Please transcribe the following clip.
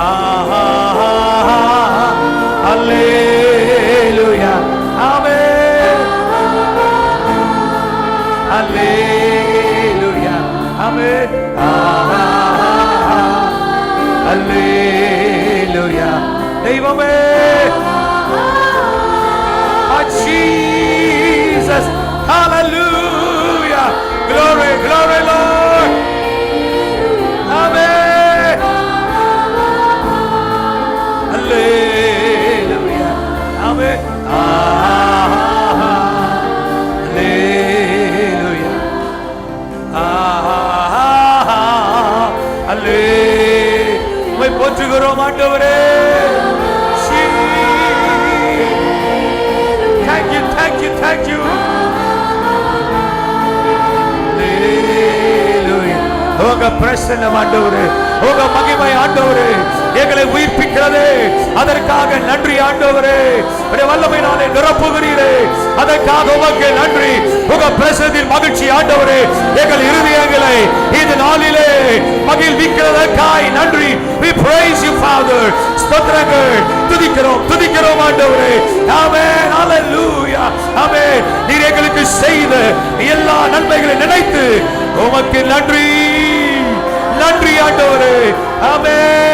ஆஹா அல்லேலூயா ஆமென் அல்லேலூயா ஆமென் ஆஹா அல்லேலூயா தெய்வமே போற்றுகிறோம் ஆண்டவரே. Thank you, thank you, thank you. உங்க பிரசன்னம் ஆண்டவரே. உங்க மகிமை ஆண்டவரே. எங்களை அதற்காக நன்றி ஆண்டவரே. வல்லமை நாளை நிரப்புகிறீரே. அதற்காக உமக்கு நன்றி. உங்க பிரசனத்தின் மகிழ்ச்சி ஆண்டவரே. எங்கள் இருதயங்களை இந்த நாளிலே மகிழ்விக்கிறதற்காய் நன்றி. We praise you father. ஸ்தோத்திரங்கள். துதிக்கிறோம் துதிக்கிறோம் ஆண்டவரே. ஆமென். ஹalleluya ஆமென். நீர் எங்களுக்கு செய்த எல்லா நன்மைகளை நினைத்து உமக்கு நன்றி. நன்றி ஆண்டவரே. ஆமென்.